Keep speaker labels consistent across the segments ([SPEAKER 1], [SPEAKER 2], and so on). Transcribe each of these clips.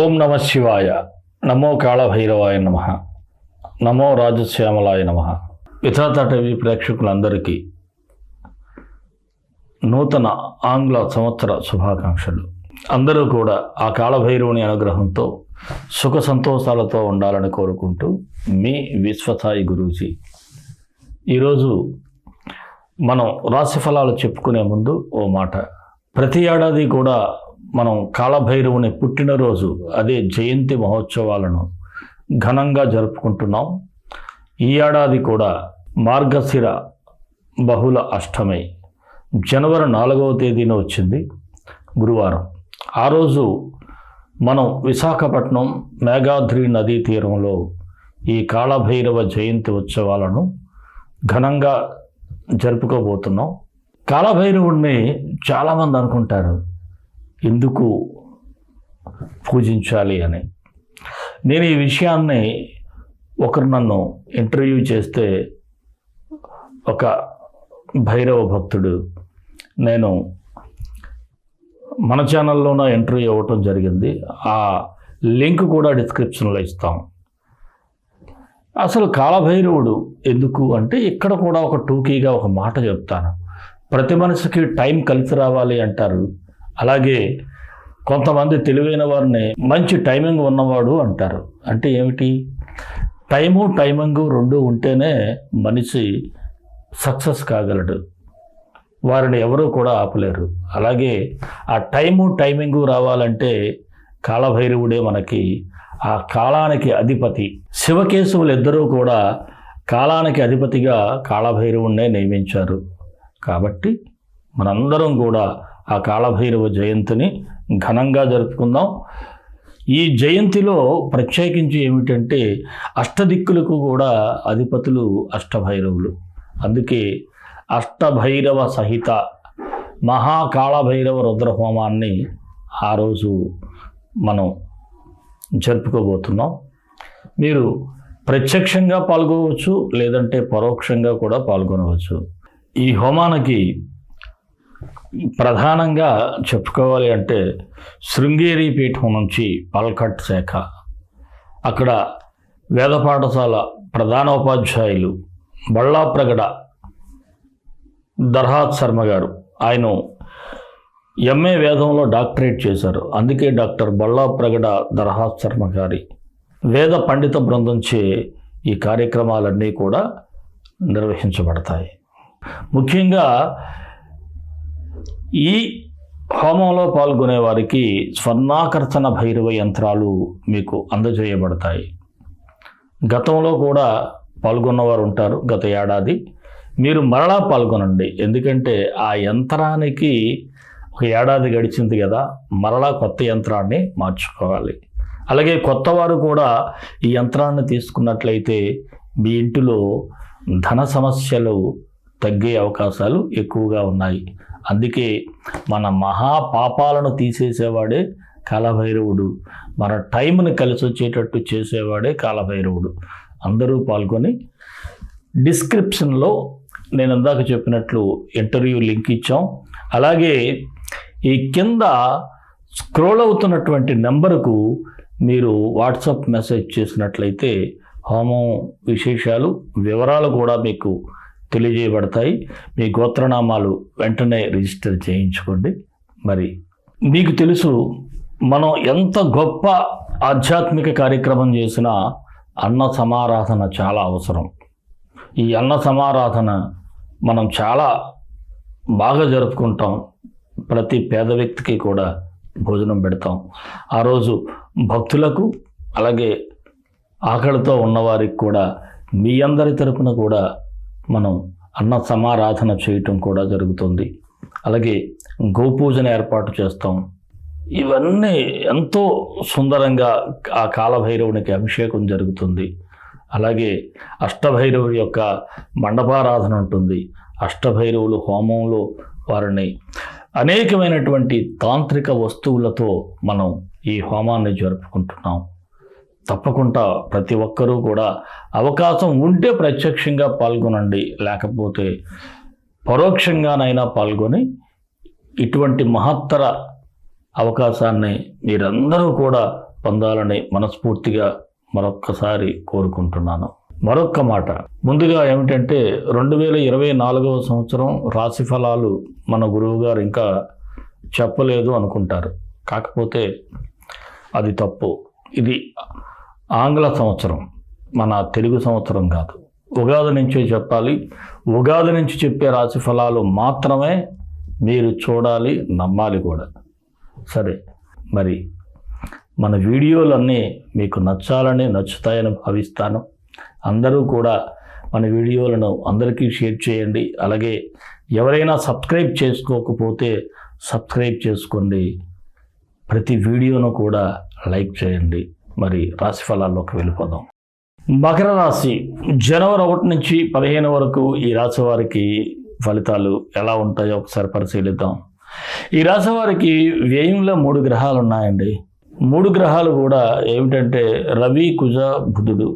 [SPEAKER 1] ఓం నమ శివాయ. నమో కాళభైరవాయ నమ. నమో రాజశ్యామలాయ నమ. విధాత టీవీ ప్రేక్షకులందరికీ నూతన ఆంగ్ల సంవత్సర శుభాకాంక్షలు. అందరూ కూడా ఆ కాళభైరవుని అనుగ్రహంతో సుఖ సంతోషాలతో ఉండాలని కోరుకుంటూ మీ విశ్వసాయి గురూజీ. ఈరోజు మనం రాశి ఫలాలు చెప్పుకునే ముందు ఓ మాట. ప్రతి ఏడాది కూడా మనం కాళభైరవుని పుట్టినరోజు అదే జయంతి మహోత్సవాలను ఘనంగా జరుపుకుంటున్నాం. ఈ ఏడాది కూడా మార్గశిర బహుళ అష్టమి. జనవరి నాలుగవ తేదీన వచ్చింది గురువారం. ఆ రోజు మనం విశాఖపట్నం మేఘాద్రి నదీ తీరంలో ఈ కాళభైరవ జయంతి ఉత్సవాలను ఘనంగా జరుపుకోబోతున్నాం. కాళభైరవుడిని చాలామంది అనుకుంటారు. ఎందుకు పూజించాలి అని. నేను ఈ విషయాన్ని ఒకరు నన్ను ఇంటర్వ్యూ చేస్తే ఒక భైరవ భక్తుడు నేను మన ఛానల్లోన ఇంటర్వ్యూ అవ్వటం జరిగింది. ఆ లింక్ కూడా డిస్క్రిప్షన్లో ఇస్తాం. అసలు కాలభైరవుడు ఎందుకు అంటే ఇక్కడ కూడా ఒక టూకీగా ఒక మాట చెప్తాను. ప్రతి మనిషికి టైం కలిసి రావాలి అంటారు. అలాగే కొంతమంది తెలివైన వారిని మంచి టైమింగ్ ఉన్నవాడు అంటారు. అంటే ఏమిటి? టైము టైమింగు రెండు ఉంటేనే మనిషి సక్సెస్ కాగలడు. వారిని ఎవరూ కూడా ఆపలేరు. అలాగే ఆ టైము టైమింగు రావాలంటే కాలభైరవుడే మనకి ఆ కాలానికి అధిపతి. శివకేశవులు ఇద్దరూ కూడా కాలానికి అధిపతిగా కాళభైరవుణ్ణే నియమించారు. కాబట్టి మనందరం కూడా ఆ కాళభైరవ జయంతిని ఘనంగా జరుపుకుందాం. ఈ జయంతిలో ప్రత్యేకించి ఏమిటంటే అష్టదిక్కులకు కూడా అధిపతులు అష్టభైరవులు. అందుకే అష్టభైరవ సహిత మహాకాళభైరవ రుద్రహోమాన్ని ఆ రోజు మనం జరుపుకోబోతున్నాం. మీరు ప్రత్యక్షంగా పాల్గొనవచ్చు లేదంటే పరోక్షంగా కూడా పాల్గొనవచ్చు. ఈ హోమానికి ప్రధానంగా చెప్పుకోవాలి అంటే శృంగేరి పీఠం నుంచి పల్కట్ శాఖ. అక్కడ వేద పాఠశాల ప్రధానోపాధ్యాయులు బళ్ళాప్రగడ దర్హాత్ శర్మ గారు. ఆయన ఎంఏ వేదంలో డాక్టరేట్ చేశారు. అందుకే డాక్టర్ బళ్ళాప్రగడ దర్హాత్ శర్మ గారి వేద పండిత బృందంచే ఈ కార్యక్రమాలన్నీ కూడా నిర్వహించబడతాయి. ముఖ్యంగా ఈ హోమంలో పాల్గొనే వారికి స్వర్ణాకర్షణ భైరవ యంత్రాలు మీకు అందజేయబడతాయి. గతంలో కూడా పాల్గొన్నవారు ఉంటారు గత ఏడాది. మీరు మరలా పాల్గొనండి. ఎందుకంటే ఆ యంత్రానికి ఒక ఏడాది గడిచింది కదా మరలా కొత్త యంత్రాన్ని మార్చుకోవాలి. అలాగే కొత్త వారు కూడా ఈ యంత్రాన్ని తీసుకున్నట్లయితే మీ ఇంటిలో ధన సమస్యలు తగ్గే అవకాశాలు ఎక్కువగా ఉన్నాయి. అందుకే మన మహా పాపాలను తీసేసేవాడే కాలభైరవుడు. మన టైంని కలిసి వచ్చేటట్టు చేసేవాడే కాలభైరవుడు. అందరూ పాల్గొని డిస్క్రిప్షన్లో నేను ఇందాక చెప్పినట్లు ఇంటర్వ్యూ లింక్ ఇచ్చాం. అలాగే ఈ కింద స్క్రోల్ అవుతున్నటువంటి నెంబరుకు మీరు వాట్సాప్ మెసేజ్ చేసినట్లయితే హోమం విశేషాలు వివరాలు కూడా మీకు తెలియజేయబడతాయి. మీ గోత్రనామాలు వెంటనే రిజిస్టర్ చేయించుకోండి. మరి మీకు తెలుసు మనం ఎంత గొప్ప ఆధ్యాత్మిక కార్యక్రమం చేసినా అన్న సమారాధన చాలా అవసరం. ఈ అన్న సమారాధన మనం చాలా బాగా జరుపుకుంటాం. ప్రతి పేద వ్యక్తికి కూడా భోజనం పెడతాం. ఆ రోజు భక్తులకు అలాగే ఆకలితో ఉన్నవారికి కూడా మీ అందరి తరపున కూడా మనం అన్న సమారాధన చేయటం కూడా జరుగుతుంది. అలాగే గోపూజన ఏర్పాటు చేస్తాం. ఇవన్నీ ఎంతో సుందరంగా ఆ కాలభైరవునికి అభిషేకం జరుగుతుంది. అలాగే అష్టభైరవుడి యొక్క మండపారాధన ఉంటుంది. అష్టభైరవులు హోమంలో వారిని అనేకమైనటువంటి తాంత్రిక వస్తువులతో మనం ఈ హోమాన్ని జరుపుకుంటున్నాం. తప్పకుండా ప్రతి ఒక్కరూ కూడా అవకాశం ఉంటే ప్రత్యక్షంగా పాల్గొనండి. లేకపోతే పరోక్షంగానైనా పాల్గొని ఇటువంటి మహత్తర అవకాశాన్ని మీరందరూ కూడా పొందాలని మనస్ఫూర్తిగా మరొక్కసారి కోరుకుంటున్నాను. మరొక్క మాట. ముందుగా ఏమిటంటే రెండు వేల ఇరవై నాలుగవ సంవత్సరం రాశి ఫలాలు మన గురువు గారు ఇంకా చెప్పలేదు అనుకుంటారు. కాకపోతే అది తప్పు. ఇది ఆంగ్ల సంవత్సరం మన తెలుగు సంవత్సరం కాదు. ఉగాది నుంచే చెప్పాలి. ఉగాది నుంచి చెప్పే రాశి ఫలాలు మాత్రమే మీరు చూడాలి నమ్మాలి కూడా. సరే మరి మన వీడియోలన్నీ మీకు నచ్చాలని నచ్చుతాయని భావిస్తాను. అందరూ కూడా మన వీడియోలను అందరికీ షేర్ చేయండి. అలాగే ఎవరైనా సబ్స్క్రైబ్ చేసుకోకపోతే సబ్స్క్రైబ్ చేసుకోండి. ప్రతి వీడియోను కూడా లైక్ చేయండి. మరి రాశి ఫలాల్లోకి వెళ్ళిపోదాం. మకర రాశి జనవరి ఒకటి నుంచి పదిహేను వరకు ఈ రాశి వారికి ఫలితాలు ఎలా ఉంటాయో ఒకసారి పరిశీలిద్దాం. ఈ రాశి వారికి వ్యయంలో మూడు గ్రహాలు ఉన్నాయండి. మూడు గ్రహాలు కూడా ఏమిటంటే రవి కుజ బుధుడు.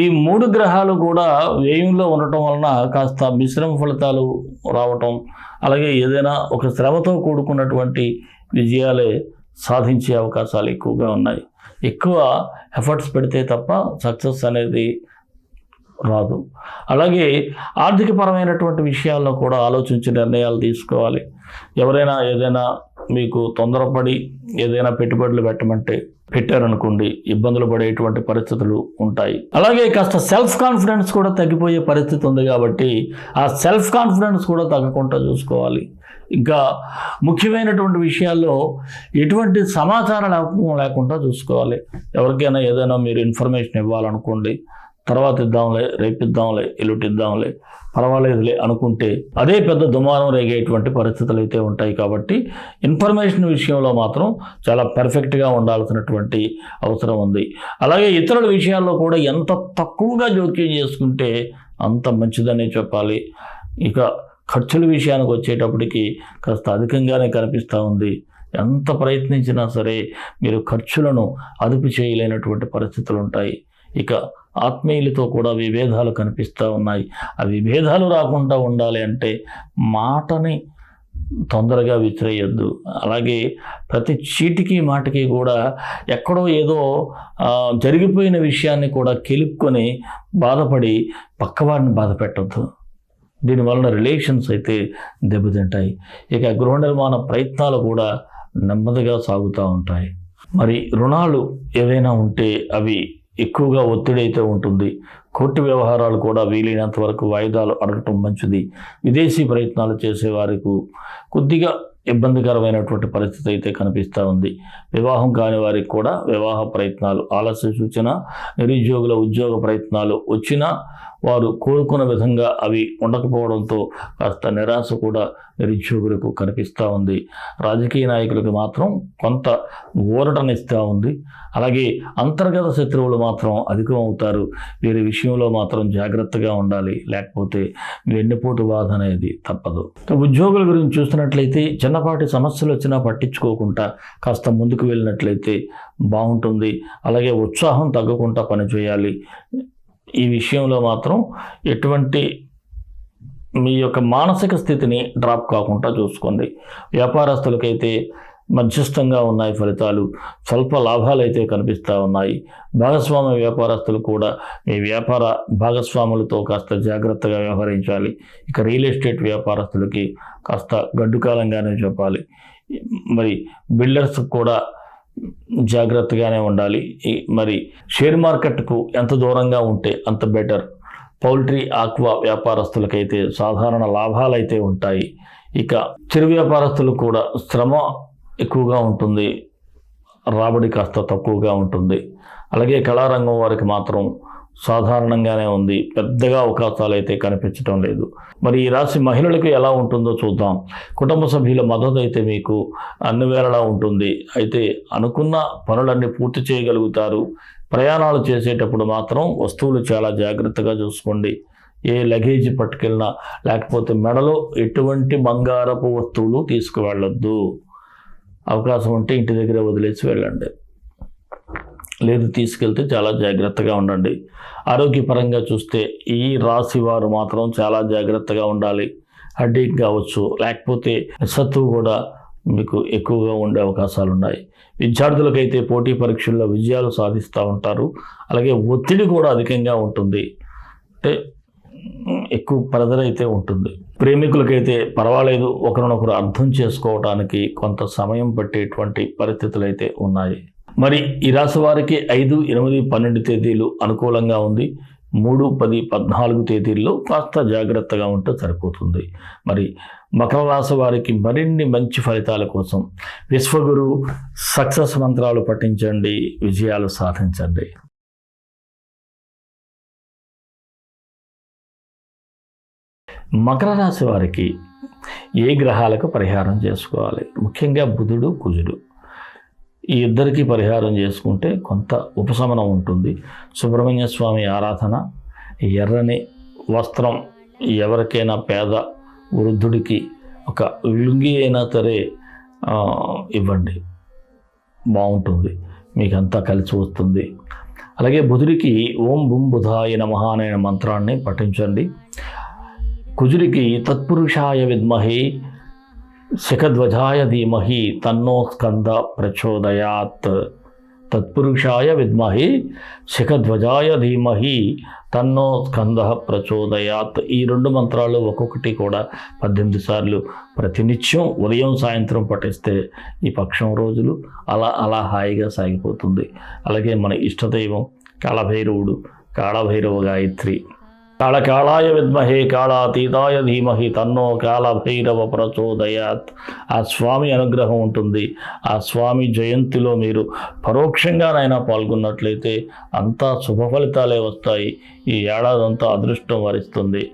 [SPEAKER 1] ఈ మూడు గ్రహాలు కూడా వ్యయంలో ఉండటం వలన కాస్త మిశ్రమ ఫలితాలు రావటం అలాగే ఏదైనా ఒక శ్రమతో కూడుకున్నటువంటి విజయాలే సాధించే అవకాశాలు ఎక్కువగా ఉన్నాయి. ఎక్కువ ఎఫర్ట్స్ పెడితే తప్ప సక్సెస్ అనేది రాదు. అలాగే ఆర్థికపరమైనటువంటి విషయాల్లో కూడా ఆలోచించి నిర్ణయాలు తీసుకోవాలి. ఎవరైనా ఏదైనా మీకు తొందరపడి ఏదైనా పెట్టుబడులు పెట్టమంటే పెట్టారనుకోండి ఇబ్బందులు పడేటువంటి పరిస్థితులు ఉంటాయి. అలాగే కాస్త సెల్ఫ్ కాన్ఫిడెన్స్ కూడా తగ్గిపోయే పరిస్థితి ఉంది కాబట్టి ఆ సెల్ఫ్ కాన్ఫిడెన్స్ కూడా తగ్గకుండా చూసుకోవాలి. ఇంకా ముఖ్యమైనటువంటి విషయాల్లో ఎటువంటి సమాచారం లోపం లేకుండా చూసుకోవాలి. ఎవరికైనా ఏదైనా మీరు ఇన్ఫర్మేషన్ ఇవ్వాలనుకోండి తర్వాత ఇద్దాంలే రేపిద్దాంలే ఎలుటిద్దాంలే పర్వాలేదులే అనుకుంటే అదే పెద్ద దుమారం రేగేటువంటి పరిస్థితులు అయితే ఉంటాయి కాబట్టి ఇన్ఫర్మేషన్ విషయంలో మాత్రం చాలా పర్ఫెక్ట్గా ఉండాల్సినటువంటి అవసరం ఉంది. అలాగే ఇతరుల విషయాల్లో కూడా ఎంత తక్కువగా జోక్యం చేసుకుంటే అంత మంచిదనే చెప్పాలి. ఇక ఖర్చుల విషయానికి వచ్చేటప్పటికి కాస్త అధికంగానే కనిపిస్తూ ఉంది. ఎంత ప్రయత్నించినా సరే మీరు ఖర్చులను అదుపు చేయలేనటువంటి పరిస్థితులు ఉంటాయి. ఇక ఆత్మీయులతో కూడా విభేదాలు కనిపిస్తూ ఉన్నాయి. ఆ విభేదాలు రాకుండా ఉండాలి అంటే మాటని తొందరగా విసిరేయొద్దు. అలాగే ప్రతి చీటికి మాటకి కూడా ఎక్కడో ఏదో జరిగిపోయిన విషయాన్ని కూడా కెలుక్కొని బాధపడి పక్కవాడిని బాధ పెట్టద్దు. దీనివలన రిలేషన్స్ అయితే దెబ్బతింటాయి. ఇక గృహ నిర్మాణ ప్రయత్నాలు కూడా నెమ్మదిగా సాగుతూ ఉంటాయి. మరి రుణాలు ఏవైనా ఉంటే అవి ఎక్కువగా ఒత్తిడి అయితే ఉంటుంది. కోర్టు వ్యవహారాలు కూడా వీలైనంత వరకు వాయిదాలు అడగటం మంచిది. విదేశీ ప్రయత్నాలు చేసేవారికి కొద్దిగా ఇబ్బందికరమైనటువంటి పరిస్థితి అయితే కనిపిస్తూ ఉంది. వివాహం కాని వారికి కూడా వివాహ ప్రయత్నాలు ఆలస్య సూచన నిరుద్యోగుల ఉద్యోగ ప్రయత్నాలు వచ్చినా వారు కోరుకున్న విధంగా అవి ఉండకపోవడంతో కాస్త నిరాశ కూడా నిరుద్యోగులకు కనిపిస్తూ ఉంది. రాజకీయ నాయకులకు మాత్రం కొంత ఊరటనిస్తూ ఉంది. అలాగే అంతర్గత శత్రువులు మాత్రం అధికం అవుతారు వీరి విషయంలో మాత్రం జాగ్రత్తగా ఉండాలి. లేకపోతే వెన్నుపోటు బాధ అనేది తప్పదు. ఉద్యోగుల గురించి చూస్తున్నట్లయితే చిన్నపాటి సమస్యలు వచ్చినా పట్టించుకోకుండా కాస్త ముందుకు వెళ్ళినట్లయితే బాగుంటుంది. అలాగే ఉత్సాహం తగ్గకుండా పనిచేయాలి. ఈ విషయంలో మాత్రం ఎటువంటి మీ యొక్క మానసిక స్థితిని డ్రాప్ కాకుండా చూసుకోండి. వ్యాపారస్తులకైతే మధ్యస్థంగా ఉన్నాయి ఫలితాలు స్వల్ప లాభాలు అయితే కనిపిస్తూ ఉన్నాయి. భాగస్వామ్య వ్యాపారస్తులు కూడా మీ వ్యాపార భాగస్వాములతో కాస్త జాగ్రత్తగా వ్యవహరించాలి. ఇక రియల్ ఎస్టేట్ వ్యాపారస్తులకి కాస్త గడ్డుకాలంగానే చెప్పాలి. మరి బిల్డర్స్ కూడా జాగ్రత్తగానే ఉండాలి. ఈ- మరి షేర్ మార్కెట్కు ఎంత దూరంగా ఉంటే అంత బెటర్. పౌల్ట్రీ ఆక్వా వ్యాపారస్తులకైతే సాధారణ లాభాలు అయితే ఉంటాయి. ఇక చిరు వ్యాపారస్తులు కూడా శ్రమ ఎక్కువగా ఉంటుంది. రాబడి కాస్త తక్కువగా ఉంటుంది. అలాగే కళారంగం వారికి మాత్రం సాధారణంగానే ఉంది. పెద్దగా అవకాశాలు అయితే కనిపించడం లేదు. మరి ఈ రాశి మహిళలకు ఎలా ఉంటుందో చూద్దాం. కుటుంబ సభ్యుల మద్దతు అయితే మీకు అన్ని వేళలా ఉంటుంది. అయితే అనుకున్న పనులన్నీ పూర్తి చేయగలుగుతారు. ప్రయాణాలు చేసేటప్పుడు మాత్రం వస్తువులు చాలా జాగ్రత్తగా చూసుకోండి. ఏ లగేజ్ పట్టుకెళ్ళినా లేకపోతే మెడలో ఎటువంటి బంగారపు వస్తువులు తీసుకువెళ్ళొద్దు. అవకాశం ఉంటే ఇంటి దగ్గర వదిలేసి వెళ్ళండి. లేదు తీసుకెళ్తే చాలా జాగ్రత్తగా ఉండండి. ఆరోగ్యపరంగా చూస్తే ఈ రాశి వారు మాత్రం చాలా జాగ్రత్తగా ఉండాలి. హెడ్ఏక్ కావచ్చు లేకపోతే సత్తువు కూడా మీకు ఎక్కువగా ఉండే అవకాశాలు ఉన్నాయి. విద్యార్థులకైతే పోటీ పరీక్షల్లో విజయాలు సాధిస్తూ ఉంటారు. అలాగే ఒత్తిడి కూడా అధికంగా ఉంటుంది. అంటే ఎక్కువ ప్రెజర్ అయితే ఉంటుంది. ప్రేమికులకైతే పర్వాలేదు ఒకరినొకరు అర్థం చేసుకోవడానికి కొంత సమయం పట్టేటువంటి పరిస్థితులు అయితే ఉన్నాయి. మరి ఈ రాశి వారికి ఐదు ఎనిమిది పన్నెండు తేదీలు అనుకూలంగా ఉంది. మూడు పది పద్నాలుగు తేదీల్లో కాస్త జాగ్రత్తగా ఉంటే సరిపోతుంది. మరి మకర రాశి వారికి మరిన్ని మంచి ఫలితాల కోసం విశ్వగురు సక్సెస్ మంత్రాలు పఠించండి విజయాలు సాధించండి. మకర రాశి వారికి ఏ గ్రహాలకు పరిహారం చేసుకోవాలి? ముఖ్యంగా బుధుడు కుజుడు. ఈ ఇద్దరికీ పరిహారం చేసుకుంటే కొంత ఉపశమనం ఉంటుంది. సుబ్రహ్మణ్య స్వామి ఆరాధన ఎర్రని వస్త్రం ఎవరికైనా పేద వృద్ధుడికి ఒక లుంగి అయినా సరే ఇవ్వండి. బాగుంటుంది. మీకంతా కలిసి వస్తుంది. అలాగే బుధుడికి ఓం బుం బుధాయ నమః అనే మంత్రాన్ని పఠించండి. కుజుడికి తత్పురుషాయ విద్మహే శిఖధ్వజాయ ధీమహి తన్నో స్కంద ప్రచోదయాత్ తత్పురుషాయ విద్మహి శిఖధ్వజాయ ధీమహి తన్నో స్కంద ప్రచోదయాత్ ఈ రెండు మంత్రాలు ఒక్కొక్కటి కూడా పద్దెనిమిది సార్లు ప్రతినిత్యం ఉదయం సాయంత్రం పఠిస్తే ఈ పక్షం రోజులు అలా అలా హాయిగా సాగిపోతుంది. అలాగే మన ఇష్టదైవం కాళభైరవుడు కాళభైరవ గాయత్రి కాళకాళాయ విద్మహే కాళాతీతాయ ధీమహి తన్నో కాళభైరవ ప్రచోదయాత్ ఆ స్వామి అనుగ్రహం ఉంటుంది. ఆ స్వామి జయంతిలో మీరు పరోక్షంగానైనా పాల్గొన్నట్లయితే అంతా శుభ ఫలితాలే వస్తాయి. ఈ ఏడాది అంతా అదృష్టం వరిస్తుంది.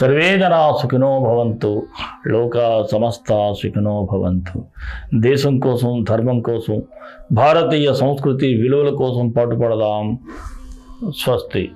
[SPEAKER 1] సర్వే జనా సుఖినో భవంతు. లోక సమస్త సుఖినో భవంతు. దేశం కోసం ధర్మం కోసం భారతీయ సంస్కృతి విలువల కోసం పాటుపడదాం. స్వస్తి.